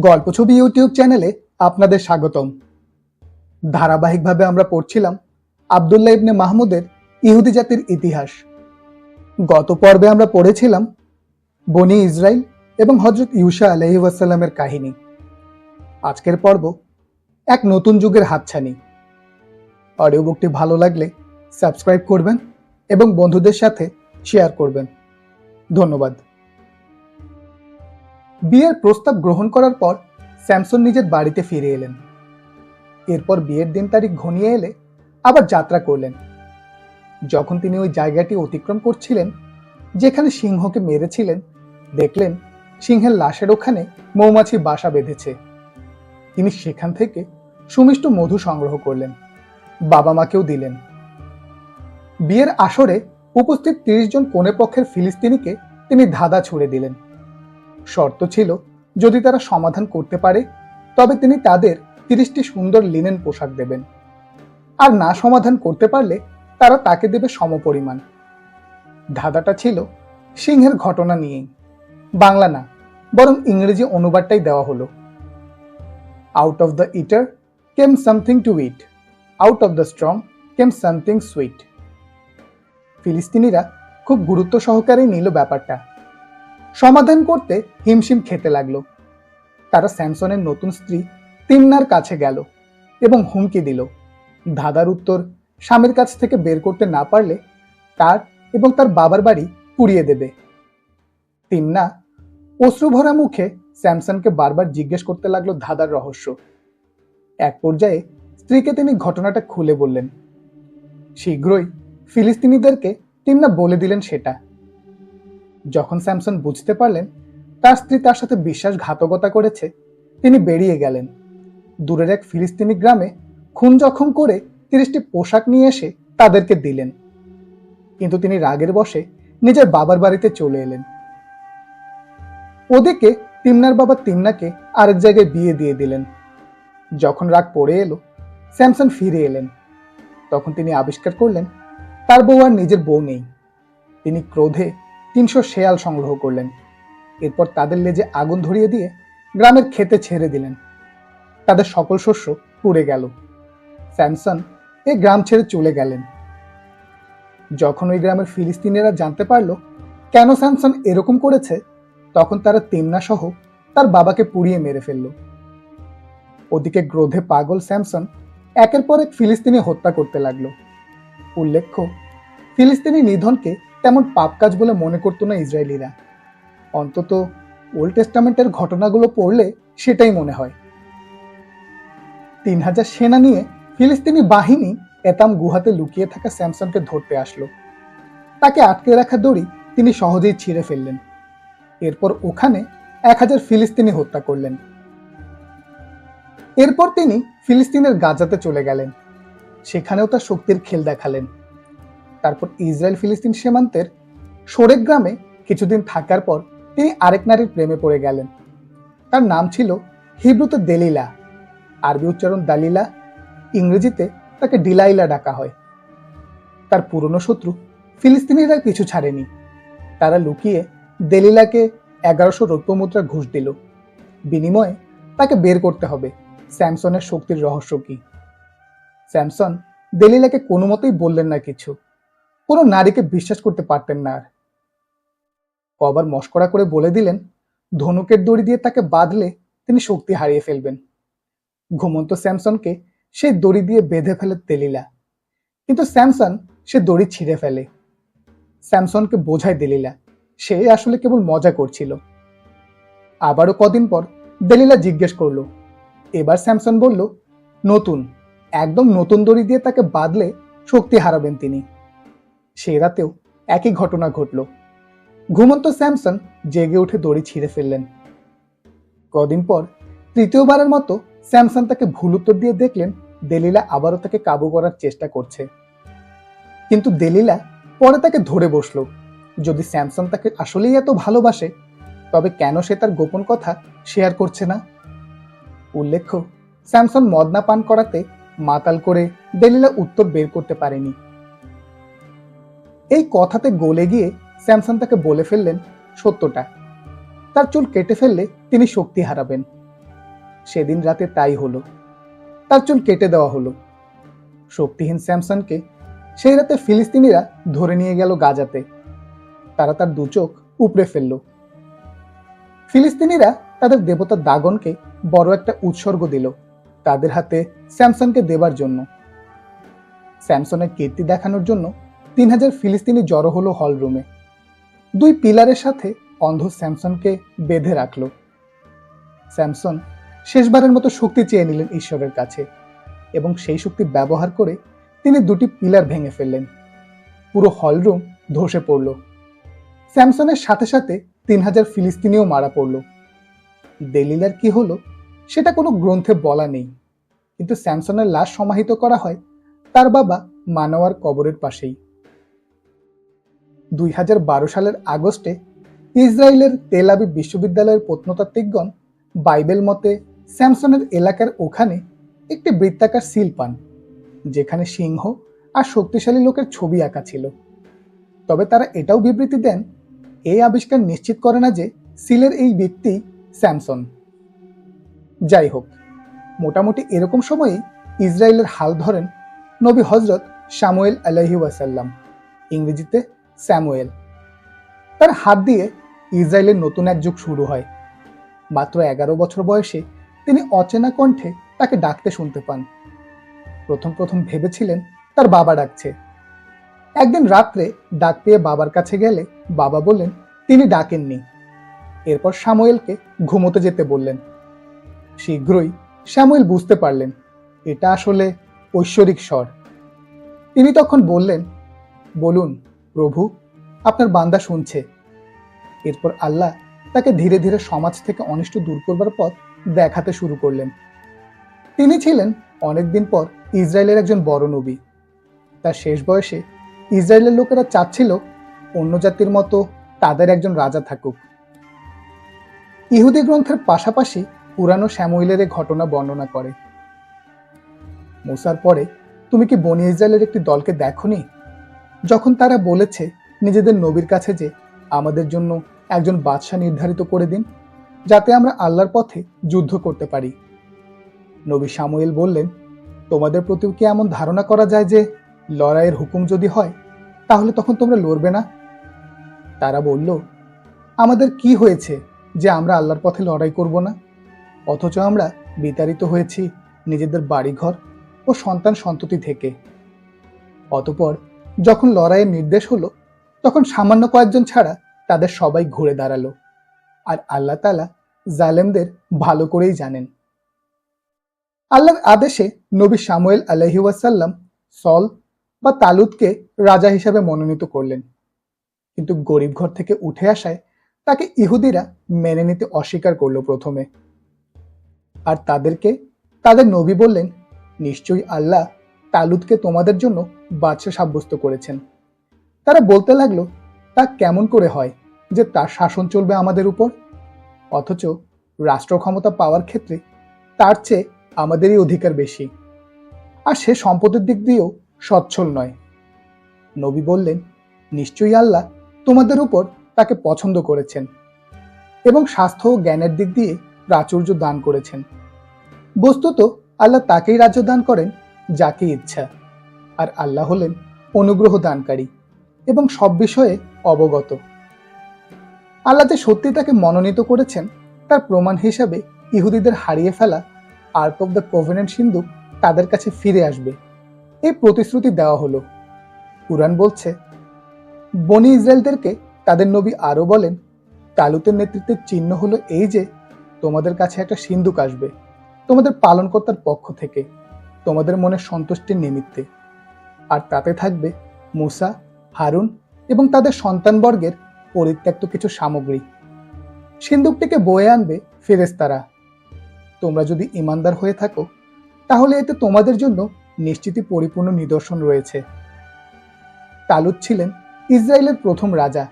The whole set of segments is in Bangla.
গল্প ছবি ইউটিউব চ্যানেলে আপনাদের স্বাগতম। ধারাবাহিকভাবে আমরা পড়ছিলাম আবদুল্লাহ ইবনে মাহমুদের ইহুদি জাতির ইতিহাস। গত পর্বে আমরা পড়েছিলাম বনি ইসরাইল এবং হজরত ইউসা আলহি ওয়াসাল্লামের কাহিনী। আজকের পর্ব এক নতুন যুগের হাতছানি। অডিও বুকটি ভালো লাগলে সাবস্ক্রাইব করবেন এবং বন্ধুদের সাথে শেয়ার করবেন। ধন্যবাদ। বিয়ের প্রস্তাব গ্রহণ করার পর স্যামসন নিজের বাড়িতে ফিরে এলেন। এরপর বিয়ের দিন তারিখ ঘনিয়ে এলে আবার যাত্রা করলেন। যখন তিনি ওই জায়গাটি অতিক্রম করছিলেন, যেখানে সিংহকে মেরেছিলেন, দেখলেন সিংহের লাশের ওখানে মৌমাছি বাসা বেঁধেছে। তিনি সেখান থেকে সুমিষ্ট মধু সংগ্রহ করলেন বাবা মাকেও দিলেন। বিয়ের আসরে উপস্থিত তিরিশ জন কনে পক্ষের ফিলিস্তিনিকে তিনি ধাঁধা ছুড়ে দিলেন। শর্ত ছিল, যদি তারা সমাধান করতে পারে, তবে তিনি তাদের তিরিশটি সুন্দর লিনেন পোশাক দেবেন। আর না সমাধান করতে পারলে, তারা তাকে দেবে সমপরিমাণ। ধাঁধাটা ছিল সিংহের ঘটনা নিয়েই। বাংলা না, বরং ইংরেজি অনুবাদটাই দেওয়া হলো। Out of the eater came something to eat out of the strong came something sweet ফিলিস্তিনিরা খুব গুরুত্ব সহকারে নিল ব্যাপারটা। সমাধান করতে হিমশিম খেতে লাগল। তারা স্যামসনের নতুন স্ত্রী তিন্নার কাছে গেল এবং হুমকি দিল। ধাঁধার উত্তর স্বামীর কাছ থেকে বের করতে না পারলে তার এবং তার বাবার বাড়ি পুড়িয়ে দেবে। তিন্না অশ্রুভরা মুখে স্যামসনকে বারবার জিজ্ঞেস করতে লাগল ধাঁধার রহস্য। এক পর্যায়ে স্ত্রীকে তিনি ঘটনাটা খুলে বললেন। শীঘ্রই ফিলিস্তিনিদেরকে তিন্না বলে দিলেন সেটা। যখন স্যামসন বুঝতে পারলেন তার স্ত্রী তার সাথে বিশ্বাসঘাতকতা করেছে, তিনি বেরিয়ে গেলেন। দূরের এক ফিলিস্তিনি গ্রামে খুন জখম করে তিরিশটি পোশাক নিয়ে এসে তাদেরকে দিলেন। কিন্তু তিনি রাগের বসে নিজের বাবার বাড়িতে চলে এলেন। ওদিকে তিমনার বাবা তিমনাকে আরেক জায়গায় বিয়ে দিয়ে দিলেন। যখন রাগ পড়ে এলো, স্যামসন ফিরে এলেন। তখন তিনি আবিষ্কার করলেন, তার বউ আর নিজের বউ নেই। তিনি ক্রোধে তিনশো শেয়াল সংগ্রহ করলেন। এরপর তাদের লেজে আগুন ধরিয়ে দিয়ে গ্রামের খেতে ছেড়ে দিলেন। তাদের সকল শস্য পুড়ে গেল। স্যামসন এই গ্রাম ছেড়ে চলে গেলেন। যখন ওই গ্রামের ফিলিস্তিনিরা জানতে পারল কেন স্যামসন এরকম করেছে, তখন তারা তেমনা সহ তার বাবাকে পুড়িয়ে মেরে ফেলল। ওদিকে ক্রোধে পাগল স্যামসন একের পর এক ফিলিস্তিনি হত্যা করতে লাগল। উল্লেখ্য, ফিলিস্তিনি নিধনকে তেমন পাপ কাজ বলে মনে করতো না ইসরায়েলিরা। অন্তত ওল্ড টেস্টামেন্টের ঘটনাগুলো পড়লে সেটাই মনে হয়। তিন হাজার সেনা নিয়ে ফিলিস্তিনি বাহিনী এতাম গুহাতে লুকিয়ে থাকা স্যামসনকে ধরতে আসলো। তাকে আটকে রাখা দড়ি তিনি সহজেই ছিঁড়ে ফেললেন। এরপর ওখানে এক হাজার ফিলিস্তিনি হত্যা করলেন। এরপর তিনি ফিলিস্তিনের গাজাতে চলে গেলেন। সেখানেও তার শক্তির খেল দেখালেন। তারপর ইসরায়েল ফিলিস্তিন সীমান্তের সোরেক গ্রামে কিছুদিন থাকার পর তিনি আরেক নারীর প্রেমে পড়ে গেলেন। তার নাম ছিল হিব্রুতে দেলিলা। আরবি উচ্চারণ দালিলা, ইংরেজিতে তাকে ডিলাইলা ডাকা হয়। তার পুরনো শত্রু ফিলিস্তিনিরা কিছু ছাড়েনি। তারা লুকিয়ে দেলিলাকে এগারোশো রৌপ্য মুদ্রা ঘুষ দিল। বিনিময়ে তাকে বের করতে হবে। স্যামসনের শক্তির রহস্য কি? স্যামসন দেলিলাকে কোনো মতেই বললেন না কিছু। কোনো নারীকে বিশ্বাস করতে পারতেন না আর। কবার মস্করা করে বলে দিলেন, ধনুকের দড়ি দিয়ে তাকে বাঁধলে তিনি শক্তি হারিয়ে ফেলবেন। ঘুমন্ত স্যামসনকে সেই দড়ি দিয়ে বেঁধে ফেলে তেলিলা কিন্তু স্যামসন সে দড়ি ছিঁড়ে ফেলে। স্যামসনকে বোঝায় দেলিলা, সে আসলে কেবল মজা করছিল। আবারও কদিন পর দেলিলা জিজ্ঞেস করল। এবার স্যামসন বলল, নতুন, একদম নতুন দড়ি দিয়ে তাকে বাঁধলে শক্তি হারাবেন তিনি। সে রাতেও একই ঘটনা ঘটল। ঘুমন্ত স্যামসন জেগে উঠে দড়ি ছিঁড়ে ফেললেন। কদিন পর তৃতীয়বারের মতো স্যামসন তাকে ভুল উত্তর দিয়ে দেখলেন দেলিলা আবারও তাকে কাবু করার চেষ্টা করছে। কিন্তু দেলিলা পরে তাকে ধরে বসল। যদি স্যামসন তাকে আসলেই এত ভালোবাসে, তবে কেন সে তার গোপন কথা শেয়ার করছে না? উল্লেখ্য, স্যামসন মদনা পান করাতে মাতাল করে দেলিলা উত্তর বের করতে পারেনি। এই কথাতে গলে গিয়ে স্যামসন তাকে বলে ফেললেন সত্যটা। তার চুল কেটে ফেললে তিনি শক্তি হারাবেন। সেদিন রাতে তাই হলো। তার চুল কেটে দেওয়া হলো। শক্তিহীন স্যামসনকে সেই রাতে ফিলিস্তিনিরা ধরে নিয়ে গেল গাজাতে। তারা তার দু চোখ উপড়ে ফেলল। ফিলিস্তিনিরা তাদের দেবতা দাগনকে বড় একটা উৎসর্গ দিল তাদের হাতে স্যামসনকে দেবার জন্য। স্যামসনের কীর্তি দেখানোর জন্য তিন হাজার ফিলিস্তিনি জড়ো হলো হল রুমে দুই পিলারের সাথে অন্ধ স্যামসনকে বেঁধে রাখল। স্যামসন শেষবারের মতো শক্তি চেয়ে নিলেন ঈশ্বরের কাছে এবং সেই শক্তি ব্যবহার করে তিনি দুটি পিলার ভেঙে ফেললেন। পুরো হলরুম ধসে পড়ল। স্যামসনের সাথে সাথে তিন হাজার ফিলিস্তিনিও মারা পড়ল। দেলিলার কি হলো সেটা কোনো গ্রন্থে বলা নেই। কিন্তু স্যামসনের লাশ সমাহিত করা হয় তার বাবা মানোয়ার কবরের পাশেই। দুই হাজার বারো সালের আগস্টে ইসরায়েলের তেল আবিব বিশ্ববিদ্যালয়ের প্রত্নতাত্ত্বিকগণ বাইবেল মতে স্যামসনের এলাকার ওখানে একটি বৃত্তাকার সিল পান, যেখানে সিংহ আর শক্তিশালী লোকের ছবি আঁকা ছিল। তবে তারা এটাও বিবৃতি দেন এই আবিষ্কার নিশ্চিত করে না যে সিলের এই ব্যক্তি স্যামসন। যাই হোক, মোটামুটি এরকম সময়েই ইসরায়েলের হাল ধরেন নবী হজরত সামুয়েল আলহি ওয়াসাল্লাম। ইংরেজিতে স্যামুয়েল। তার হাত দিয়ে ইসরায়েলের নতুন এক যুগ শুরু হয়। মাত্র এগারো বছর বয়সে তিনি অচেনা কণ্ঠে তাকে ডাকতে শুনতে পান। প্রথম প্রথম ভেবেছিলেন তার বাবা ডাকছে। একদিন রাত্রে ডাক পেয়ে বাবার কাছে গেলে বাবা বললেন, তিনি ডাকেননি। এরপর সামুয়েলকে ঘুমোতে যেতে বললেন। শীঘ্রই শ্যামুয়েল বুঝতে পারলেন, এটা আসলে ঐশ্বরিক স্বর। তিনি তখন বললেন, বলুন প্রভু, আপনার বান্দা শুনছে। এরপর আল্লাহ তাকে ধীরে ধীরে সমাজ থেকে অনিষ্ট দূর করবার পথ দেখাতে শুরু করলেন। তিনি ছিলেন অনেকদিন পর ইসরায়েলের একজন বড় নবী। তার শেষ বয়সে ইসরায়েলের লোকেরা চাচ্ছিল অন্য জাতির মতো তাদের একজন রাজা থাকুক। ইহুদি গ্রন্থের পাশাপাশি পুরানো শ্যামুইলের ঘটনা বর্ণনা করে। মুসার পরে, তুমি কি বনি ইসরায়েলের একটি দলকে দেখনি? যখন তারা বলেছে নিজেদের নবীর কাছে যে আমাদের জন্য একজন বাদশাহ নির্ধারিত করে দিন, যাতে আমরা আল্লাহর পথে যুদ্ধ করতে পারি। নবী সামুয়েল বললেন, তোমাদের প্রতিও কি এমন ধারণা করা যায় যে লড়াইয়ের হুকুম যদি হয়, তাহলে তখন তোমরা লড়বে না? তারা বলল, আমাদের কি হয়েছে যে আমরা আল্লাহর পথে লড়াই করব না? অথচ আমরা বিতাড়িত হয়েছি নিজেদের বাড়িঘর ও সন্তান সন্ততি থেকে। অতপর যখন লড়াইয়ের নির্দেশ হলো, তখন সামান্য কয়েকজন ছাড়া তাদের সবাই ঘুরে দাঁড়াল। আর আল্লাহ তালা জালেমদের ভালো করেই জানেন। আল্লাহর আদেশে নবী সামুয়েল আলহি ওয়াসাল্লাম সল বা তালুদকে রাজা হিসাবে মনোনীত করলেন। কিন্তু গরিব ঘর থেকে উঠে আসায় তাকে ইহুদিরা মেনে নিতে অস্বীকার করল প্রথমে। আর তাদেরকে তাদের নবী বললেন, নিশ্চয়ই আল্লাহ তালুদকে তোমাদের জন্য বাদশা সাব্যস্ত করেছেন। তারা বলতে লাগল, তা কেমন করে হয় যে তার শাসন চলবে আমাদের উপর? অথচ রাষ্ট্র ক্ষমতা পাওয়ার ক্ষেত্রে তার চেয়ে আমাদেরই অধিকার বেশি। আর সে সম্পদের দিক দিয়েও সচ্ছল নয়। নবী বললেন, নিশ্চয়ই আল্লাহ তোমাদের উপর তাকে পছন্দ করেছেন এবং স্বাস্থ্য ও জ্ঞানের দিক দিয়ে প্রাচুর্য দান করেছেন। বস্তুত আল্লাহ তাকেই রাজ্য দান করেন যাকে ইচ্ছা। আর আল্লাহ হলেন অনুগ্রহ দানকারী এবং সব বিষয়ে অবগত। আল্লাহ যে সত্যি তাকে মনোনীত করেছেন, তার প্রমাণ হিসাবে ইহুদিদের হারিয়ে ফেলা আর্ট অব দ্য কোভেনেন্ট সিন্ধু তাদের কাছে ফিরে আসবে। এই প্রতিশ্রুতি দেওয়া হলো। কুরআন বলছে, বনি ইসরায়েলদেরকে তাদের নবী আরও বলেন, তালুতের নেতৃত্বের চিহ্ন হলো এই যে, তোমাদের কাছে একটা সিন্ধুক আসবে, তোমাদের পালনকর্তার পক্ষ থেকে। তোমাদের মনে সন্তুষ্টির নিমিত্তে। আর তাতে থাকবে মুসা, হারুন এবং তাদের সন্তানবর্গের পরিত্যক্ত কিছু সামগ্রী। সিন্দুকটিকে বয়ে আনবে ফেরেস্তারা তোমরা যদি ইমানদার হয়ে থাকো, তাহলে এতে তোমাদের জন্য নিশ্চিতই পরিপূর্ণ নিদর্শন রয়েছে। তালুত ছিলেন ইসরায়েলের প্রথম রাজা।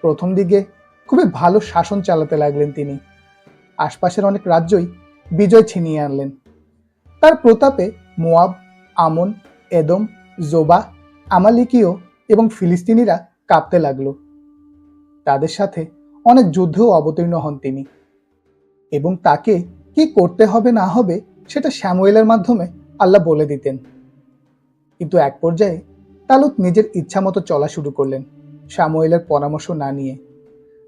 প্রথম দিকে খুবই ভালো শাসন চালাতে লাগলেন তিনি। আশপাশের অনেক রাজ্যই বিজয় ছিনিয়ে আনলেন। তার প্রতাপে মোয়াব আমন, এদম, জোবা, আমালিকীয় এবং ফিলিস্তিনিরা কাঁপতে লাগল। তাদের সাথে অনেক যুদ্ধেও অবতীর্ণ হন তিনি। এবং তাকে কি করতে হবে না হবে সেটা শ্যামুয়েলের মাধ্যমে আল্লাহ বলে দিতেন। কিন্তু এক পর্যায়ে তালুত নিজের ইচ্ছা মতো চলা শুরু করলেন, শ্যামুয়েলের পরামর্শ না নিয়ে।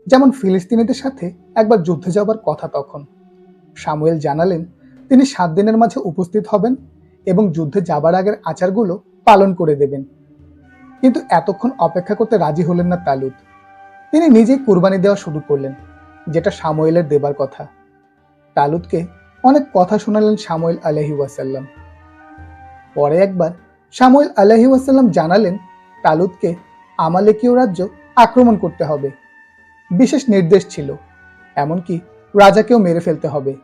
যেমন ফিলিস্তিনিদের সাথে একবার যুদ্ধে যাবার কথা তখন। সামুয়েল জানালেন তিনি সাত দিনের মাঝে উপস্থিত হবেন এবং যুদ্ধে যাবার আগের আচারগুলো পালন করে দেবেন। কিন্তু এতক্ষণ অপেক্ষা করতে রাজি হলেন না তালুত। তিনি নিজেই কুরবানি দেওয়া শুরু করলেন, যেটা সামুয়েলের দেবার কথা। তালুতকে অনেক কথা শোনালেন সামুয়েল আলহি ওয়াসাল্লাম। পরে একবার সামুয়েল আলহি ওয়াসাল্লাম জানালেন, তালুতকে আমালেকীয় রাজ্য আক্রমণ করতে হবে। বিশেষ নির্দেশ ছিল, এমনকি রাজাকেও মেরে ফেলতে হবে।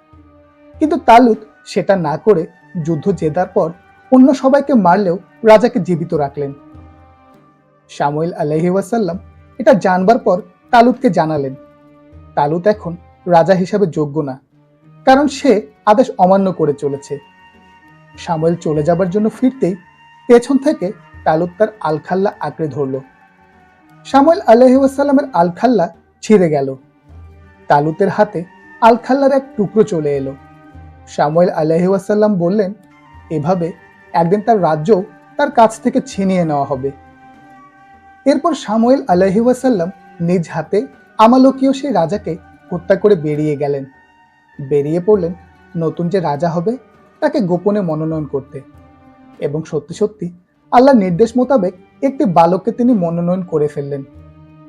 কিন্তু তালুত সেটা না করে যুদ্ধ জেতার পর অন্য সবাইকে মারলেও রাজাকে জীবিত রাখলেন। সামুয়েল আলহি এটা জানবার পর তালুতকে জানালেন, তালুত এখন রাজা হিসাবে যোগ্য না, কারণ সে আদেশ অমান্য করে চলেছে। সামুয়েল চলে যাবার জন্য ফিরতেই পেছন থেকে তালুত তার আলখাল্লা আঁকড়ে ধরল। সামুয়েল আলহিউসাল্লামের আলখাল্লা ছিঁড়ে গেল। তালুতের হাতে আলখাল্লার এক টুকরো চলে এলো। সামুয়েল আলহিউসাল্লাম বললেন, এভাবে একদিন তার রাজ্যও তার কাছ থেকে ছিনিয়ে নেওয়া হবে। এরপর সামুয়েল আলহিউসাল্লাম নিজ হাতে আমালকীয় সেই রাজাকে হত্যা করে বেরিয়ে গেলেন। বেরিয়ে পড়লেন নতুন যে রাজা হবে, তাকে গোপনে মনোনয়ন করতে। এবং সত্যি সত্যি আল্লাহর নির্দেশ মোতাবেক একটি বালককে তিনি মনোনয়ন করে ফেললেন।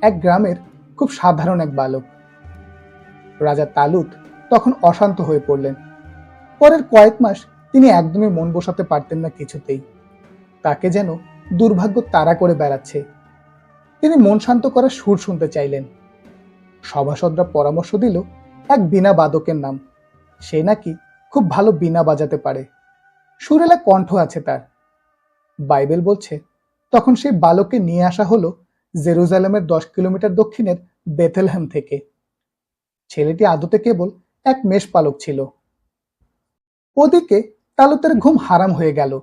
এক গ্রামের খুব সাধারণ এক বালক। রাজা তালুত তখন অশান্ত হয়ে পড়লেন। পরের কয়েক মাস তিনি একদমই মন বসাতে পারতেন না কিছুতেই। তাকে যেন দুর্ভাগ্য তাড়া করে বেড়াচ্ছে। তিনি মন শান্ত করার সুর শুনতে চাইলেন। সভাসদরা পরামর্শ দিল, এক বিনা বাদকের নাম। সে নাকি খুব ভালো বিনা বাজাতে পারে। সুরেলা কণ্ঠ আছে তার। বাইবেল বলছে, তখন সেই বালককে নিয়ে আসা হলো জেরুজালেমের দশ কিলোমিটার দক্ষিণের বেথেলহ্যাম থেকে। ছেলেটি আদতে কেবল এক মেষ পালক ছিল। ওদিকে তালুতের ঘুম হারাম হয়ে গেল।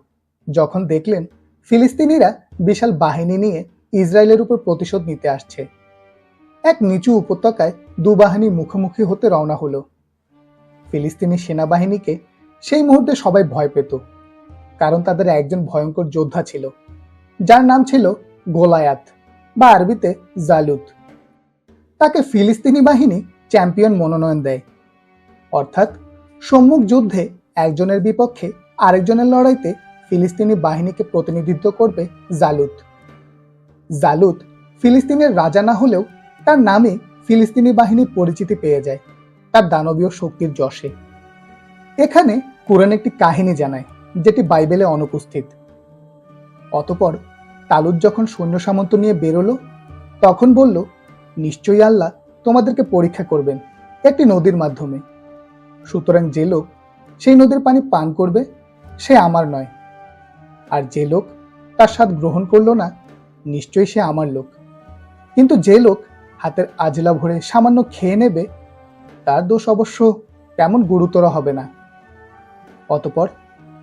যখন দেখলেন ফিলিস্তিনিরা বিশাল বাহিনী নিয়ে ইসরায়েলের উপর প্রতিশোধ নিতে আসছে। এক নিচু উপত্যকায় দু বাহিনী মুখোমুখি হতে রওনা হলো। ফিলিস্তিনি সেনাবাহিনীকে সেই মুহূর্তে সবাই ভয় পেত, কারণ তাদের একজন ভয়ঙ্কর যোদ্ধা ছিল, যার নাম ছিল গোলায়াত বা আরবিতে জালুত। তাকে ফিলিস্তিনি বাহিনী চ্যাম্পিয়ন মনোনয়ন দেয়। অর্থাৎ সম্মুখ যুদ্ধে একজনের বিপক্ষে আরেকজনের লড়াইতে ফিলিস্তিনি বাহিনীকে প্রতিনিধিত্ব করবে জালুত। জালুত ফিলিস্তিনের রাজা না হলেও তার নামে ফিলিস্তিনি বাহিনী পরিচিতি পেয়ে যায়, তার দানবীয় শক্তির যশে। এখানে কোরআন একটি কাহিনী জানায়, যেটি বাইবেলে অনুপস্থিত। অতপর তালুত যখন সৈন্য সামন্ত নিয়ে বেরোলো, তখন বলল, নিশ্চয়ই আল্লাহ তোমাদেরকে পরীক্ষা করবেন একটি নদীর মাধ্যমে। সুতরাং যে লোক সেই নদীর পানি পান করবে, সে আমার নয়। আর যে লোক তার স্বাদ গ্রহণ করল না, নিশ্চয়ই সে আমার লোক। কিন্তু যে লোক হাতের আজলা ভরে সামান্য খেয়ে নেবে, তার দোষ অবশ্য তেমন গুরুতর হবে না। অতপর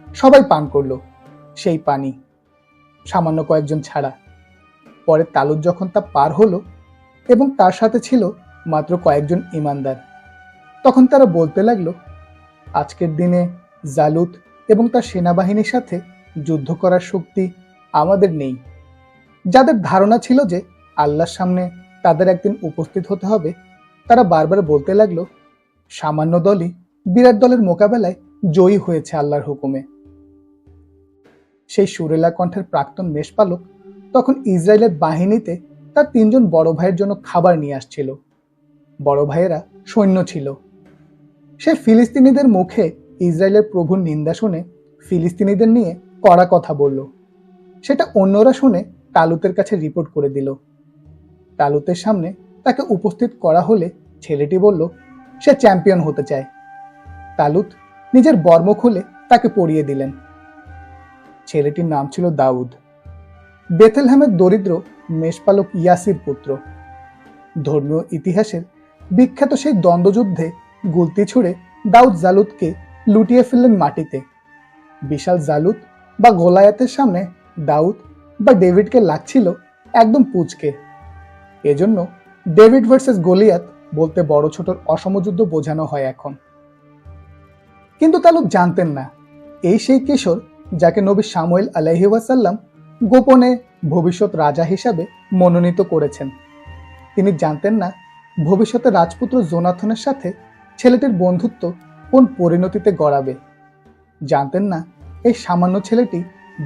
সবাই পান করল, সেই পানি সামান্য কয়েকজন ছাড়া। পরে তালুত যখন তা পার হলো এবং তার সাথে ছিল মাত্র কয়েকজন ইমানদার, তখন তারা বলতে লাগল আজকের দিনে জালুত এবং তার সেনাবাহিনীর সাথে যুদ্ধ করার শক্তি আমাদের নেই। যাদের ধারণা ছিল যে আল্লাহর সামনে তাদের একদিন উপস্থিত হতে হবে, তারা বারবার বলতে লাগল, সামান্য দলই বিরাট দলের মোকাবেলায় জয়ী হয়েছে আল্লাহর হুকুমে। সেই সুরেলা কণ্ঠের প্রাক্তন মেষপালক তখন ইসরায়েলের বাহিনীতে তার তিনজন বড় ভাইয়ের জন্য খাবার নিয়ে আসছিল। বড় ভাইয়েরা সৈন্য ছিল। সে ফিলিস্তিনিদের মুখে ইসরায়েলের প্রভুর নিন্দা শুনে ফিলিস্তিনিদের নিয়ে কড়া কথা বলল। সেটা অন্যরা শুনে তালুতের কাছে রিপোর্ট করে দিল। তালুতের সামনে তাকে উপস্থিত করা হলে ছেলেটি বলল, সে চ্যাম্পিয়ন হতে চায়। তালুত নিজের বর্ম খুলে তাকে পরিয়ে দিলেন। ছেলেটির নাম ছিল দাউদ। বেথেলহ্যামের দরিদ্র মেষপালক ইয়াসির পুত্র। ধর্মীয় ইতিহাসের বিখ্যাত সেই দ্বন্দ্বযুদ্ধে গুলতি ছুড়ে দাউদ জালুদকে লুটিয়ে ফেললেন মাটিতে। বিশাল জালুদ বা গোলায়াতের সামনে দাউদ বা ডেভিডকে লাগছিল একদম পুচকে। এজন্য ডেভিড ভার্সেস গোলিয়াত বলতে বড় ছোটর অসমযুদ্ধ বোঝানো হয় এখন। কিন্তু তালুক জানতেন না। এই সেই কিশোর যাকে নবী সামুয়েল আলাইহি ওয়াসাল্লাম গোপনে ভবিষ্যৎ রাজা হিসাবে মনোনীত করেছেন। তিনি জানতেন না ভবিষ্যতে রাজপুত্র জোনাথনের সাথে ছেলেটির বন্ধুত্ব কোন পরিণতিতে গড়াবে? জানতেন না এই সামান্য ছেলেটি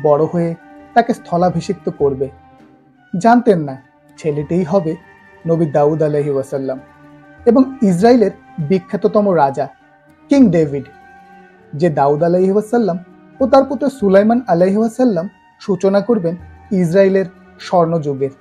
বড় হয়ে তাকে স্থলাভিষিক্ত করবে। জানতেন না ছেলেটিই হবে নবী দাউদ আলহি ওয়াসাল্লাম এবং ইসরায়েলের বিখ্যাততম রাজা, কিং ডেভিড, যে দাউদ আলাইহি ওয়াসাল্লাম ও তার পুত্র সুলাইমান আলাইহি ওয়াসাল্লাম সূচনা করবেন ইসরায়েলের স্বর্ণযুগের।